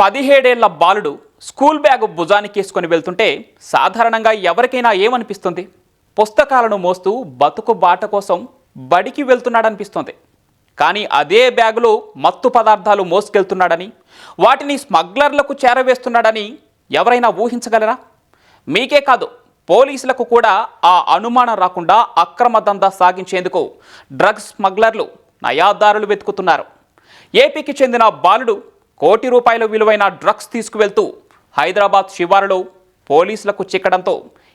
పదిహేడేళ్ళ బాలుడు school bag భుజానికేసుకొని వెళ్తుంటే సాధారణంగా ఎవరికైనా ఏమనిపిస్తుంది? పుస్తకాలను మోస్తూ బతుకు బాట కోసం బడికి వెళ్తున్నాడనిపిస్తుంది. కానీ అదే బ్యాగులో మత్తు పదార్థాలు మోసుకెళ్తున్నాడని వాటిని స్మగ్లర్లకు చేరవేస్తున్నాడని ఎవరైనా ఊహించగలరా? మీకే కాదు పోలీసులకు కూడా ఆ అనుమానం రాకుండా అక్రమ దందా సాగించేందుకు డ్రగ్స్ స్మగ్లర్లు నయాదారులు వెతుకుతున్నారు. ఏపీకి చెందిన బాలుడు కోటి రూపాయల విలువైన డ్రగ్స్ తీసుకువెళ్తూ హైదరాబాద్ శివారులో పోలీసులకు చిక్కడంతో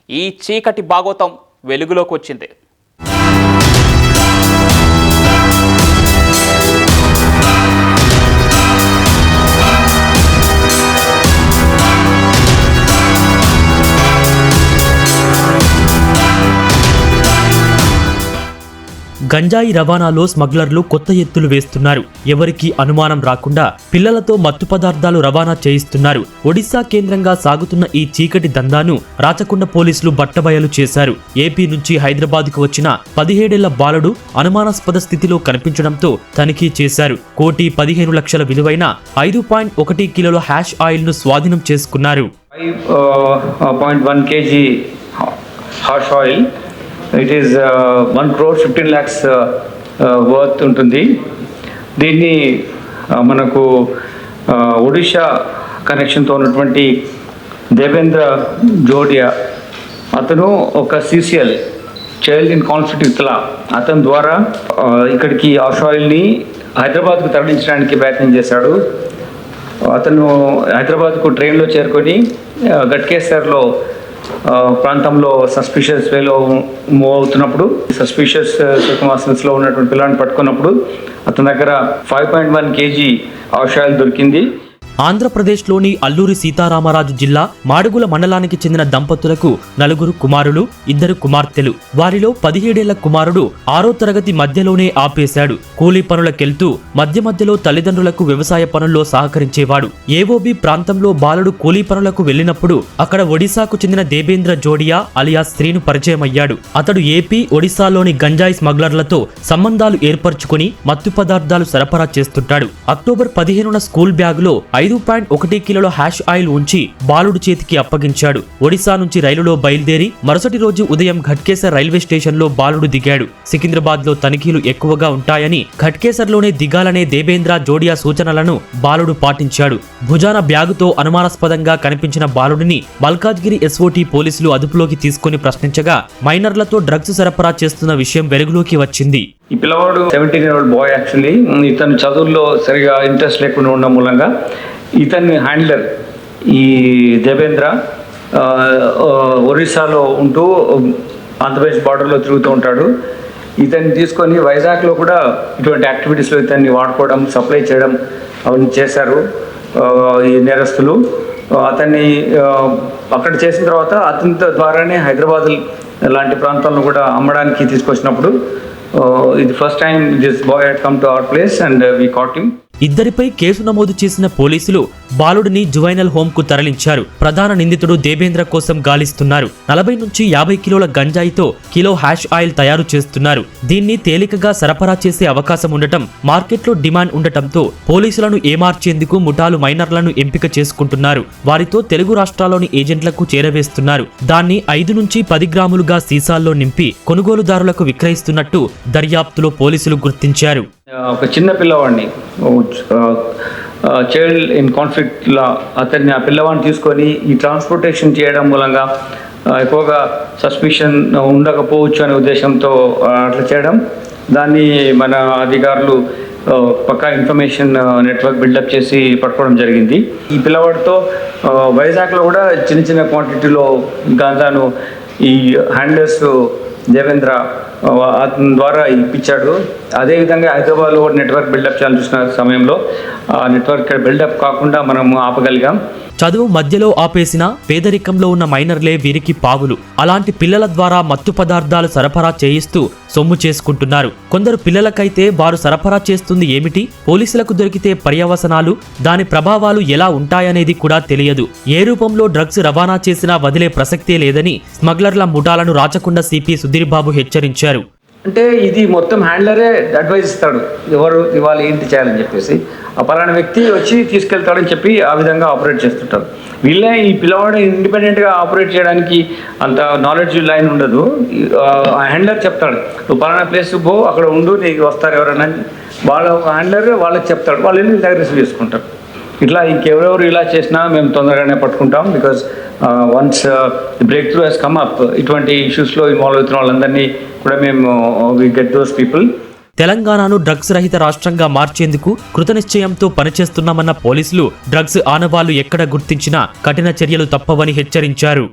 ఈ చీకటి భాగోతం వెలుగులోకి వచ్చింది. గంజాయి రవాణాలో స్మగ్లర్లు కొత్త ఎత్తులు వేస్తున్నారు. ఎవరికీ అనుమానం రాకుండా పిల్లలతో మత్తు పదార్థాలు రవాణా చేయిస్తున్నారు. ఒడిశా కేంద్రంగా సాగుతున్న ఈ చీకటి దందాను రాచకొండ పోలీసులు బట్టబయలు చేశారు. ఏపీ నుంచి హైదరాబాద్కు వచ్చిన పదిహేడేళ్ళ బాలుడు అనుమానాస్పద స్థితిలో కనిపించడంతో తనిఖీ చేశారు. కోటి పదిహేను లక్షల విలువైన ఐదు పాయింట్ ఒకటి కిలోల హ్యాష్ ఆయిల్ను స్వాధీనం చేసుకున్నారు. Five point one KG hash oil it is one crore fifteen lakhs worth ఉంటుంది. దీన్ని uh, మనకు uh, ఒడిషా కనెక్షన్తో ఉన్నటువంటి దేవేంద్ర జోడియా అతను ఒక సిసిఎల్ చైల్డ్ ఇన్ కాన్ఫ్లిక్ట్ విత్లా అతని ద్వారా uh, ఇక్కడికి ఆఫ్ ఆయిల్ని హైదరాబాద్కు తరలించడానికి ప్రయత్నం చేశాడు. అతను హైదరాబాద్కు ట్రైన్లో చేరుకొని గట్కేశ్వర్లో ప్రాంతంలో సస్పిషియస్ వేలో మూవ్ అవుతున్నప్పుడు సస్పిషియస్ సిర్కమాస్టెన్స్లో ఉన్నటువంటి పిల్లాన్ని పట్టుకున్నప్పుడు అతని దగ్గర five point one KG oil దొరికింది. ఆంధ్రప్రదేశ్లోని అల్లూరి సీతారామరాజు జిల్లా మాడుగుల మండలానికి చెందిన దంపతులకు నలుగురు కుమారులు ఇద్దరు కుమార్తెలు. వారిలో పదిహేడేళ్ళ కుమారుడు ఆరో తరగతి మధ్యలోనే ఆపేశాడు. కూలీ పనులకెళ్తూ మధ్య మధ్యలో తల్లిదండ్రులకు వ్యవసాయ పనుల్లో సహకరించేవాడు. ఏవోబి ప్రాంతంలో బాలుడు కూలీ పనులకు వెళ్ళినప్పుడు అక్కడ ఒడిశాకు చెందిన దేబేంద్ర జోడియా అలియా స్త్రీను పరిచయమయ్యాడు. అతడు ఏపీ ఒడిశాలోని గంజాయి స్మగ్లర్లతో సంబంధాలు ఏర్పరచుకుని మత్తు పదార్థాలు సరఫరా చేస్తుంటాడు. అక్టోబర్ పదిహేనున స్కూల్ బ్యాగులో ఐదు పాయింట్ ఒకటి కిలోల హ్యాష్ ఆయిల్ ఉంచి బాలుడు చేతికి అప్పగించాడు. ఒడిశా నుంచి రైలులో బయలుదేరి మరుసటి రోజు ఉదయం ఘట్కేసర్ రైల్వే స్టేషన్లో బాలుడు దిగాడు. సికింద్రాబాద్లో తనిఖీలు ఎక్కువగా ఉంటాయని ఘట్కేసర్లోనే దిగాలనే దేబేంద్ర జోడియా సూచనలను బాలుడు పాటించాడు. భుజాన బ్యాగుతో అనుమానాస్పదంగా కనిపించిన బాలుడిని మల్కాజ్గిరి ఎస్ఓటి పోలీసులు అదుపులోకి తీసుకుని ప్రశ్నించగా మైనర్లతో డ్రగ్స్ సరఫరా చేస్తున్న విషయం వెలుగులోకి వచ్చింది. ఈ పిల్లవాడు seventeen year old boy actually ఇతను చదువుల్లో సరిగా ఇంట్రెస్ట్ లేకుండా ఉండడం మూలంగా ఇతన్ని హ్యాండ్లర్ ఈ దేవేంద్ర ఒరిస్సాలో ఉంటూ ఆంధ్రప్రదేశ్ బార్డర్లో తిరుగుతూ ఉంటాడు. ఇతన్ని తీసుకొని వైజాగ్లో కూడా ఇటువంటి యాక్టివిటీస్లో ఇతన్ని వాడుకోవడం సప్లై చేయడం అవన్నీ చేశారు ఈ నేరస్తులు. అతన్ని అక్కడ చేసిన తర్వాత అతని ద్వారానే హైదరాబాద్ లాంటి ప్రాంతాలను కూడా అమ్మడానికి తీసుకొచ్చినప్పుడు ఇది first time this boy come to our place and we caught him ఇద్దరిపై case నమోదు చేసిన పోలీసులు బాలుడిని జువైనల్ హోమ్కు తరలించారు. ప్రధాన నిందితుడు దేబేంద్ర కోసం గాలిస్తున్నారు. నలభై నుంచి యాభై కిలోల గంజాయితో కిలో హ్యాష్ ఆయిల్ తయారు చేస్తున్నారు. దీన్ని తేలికగా సరఫరా చేసే అవకాశం ఉండటం మార్కెట్లో డిమాండ్ ఉండటంతో పోలీసులను ఏమార్చేందుకు ముఠాలు మైనర్లను ఎంపిక చేసుకుంటున్నారు. వారితో తెలుగు రాష్ట్రాల్లోని ఏజెంట్లకు చేరవేస్తున్నారు. దాన్ని ఐదు నుంచి పది గ్రాములుగా సీసాల్లో నింపి కొనుగోలుదారులకు విక్రయిస్తున్నట్టు దర్యాప్తులో పోలీసులు గుర్తించారు. ఒక చిన్న పిల్లవాడిని చైల్డ్ ఇన్ కాన్ఫ్లిక్ట్లో అతన్ని ఆ పిల్లవాడిని తీసుకొని ఈ ట్రాన్స్పోర్టేషన్ చేయడం మూలంగా ఎక్కువగా సస్పిషన్ ఉండకపోవచ్చు అనే ఉద్దేశంతో అట్లా చేయడం. దాన్ని మన అధికారులు పక్కా ఇన్ఫర్మేషన్ నెట్వర్క్ బిల్డప్ చేసి పట్టుకోవడం జరిగింది. ఈ పిల్లవాడితో వైజాగ్లో కూడా చిన్న చిన్న క్వాంటిటీలో గాంధాను ఈ హ్యాండ్లర్స్ దేవేంద్ర అతని ద్వారా ఇప్పించాడు. అదేవిధంగా హైదరాబాద్లో కూడా నెట్వర్క్ బిల్డప్ చేయాలని చూసిన సమయంలో ఆ నెట్వర్క్ బిల్డప్ కాకుండా మనం ఆపగలిగాం. చదువు మధ్యలో ఆపేసిన పేదరికంలో ఉన్న మైనర్లే వీరికి పావులు. అలాంటి పిల్లల ద్వారా మత్తు పదార్థాలు సరఫరా చేయిస్తూ సొమ్ము చేసుకుంటున్నారు. కొందరు పిల్లలకైతే వారు సరఫరా చేస్తుంది ఏమిటి? పోలీసులకు దొరికితే పర్యవసనాలు దాని ప్రభావాలు ఎలా ఉంటాయనేది కూడా తెలియదు. ఏ రూపంలో డ్రగ్స్ రవాణా చేసినా వదిలే ప్రసక్తే లేదని స్మగ్లర్ల ముఠాలను రాచకొండ సిపి సుధీర్బాబు హెచ్చరించారు. అంటే ఇది మొత్తం హ్యాండ్లరే అడ్వైజ్ ఇస్తాడు. ఎవరు ఇవాళ ఏంటి చేయాలని చెప్పేసి. ఆ పలానా వ్యక్తి వచ్చి తీసుకెళ్తాడని చెప్పి ఆ విధంగా ఆపరేట్ చేస్తుంటారు. వీళ్ళే ఈ పిల్లవాడు ఇండిపెండెంట్గా ఆపరేట్ చేయడానికి అంత నాలెడ్జ్ లైన్ ఉండదు. ఆ హ్యాండ్లర్ చెప్తాడు. నువ్వు పలానా ప్లేస్ పో అక్కడ ఉండు నీకు వస్తారు ఎవరైనా అని వాళ్ళ హ్యాండ్లర్ వాళ్ళకి చెప్తాడు. వాళ్ళు వెళ్ళి దగ్గర రిసీవ్ చేసుకుంటారు? ఇట్లా ఇంకెవరెవరు ఇలా చేసినా మేము తొందరగానే పట్టుకుంటాం because once break through he's come up ఇటువంటి ఇష్యూస్లో ఇన్వాల్వ్ అవుతున్న వాళ్ళందరినీ కూడా మేము వి గెట్ దోస్ పీపుల్ తెలంగాణను డ్రగ్స్ రహిత రాష్ట్రంగా మార్చేందుకు కృతనిశ్చయంతో పనిచేస్తున్నామన్న పోలీసులు డ్రగ్స్ ఆనవాళ్ళు ఎక్కడ గుర్తించినా కఠిన చర్యలు తప్పవని హెచ్చరించారు.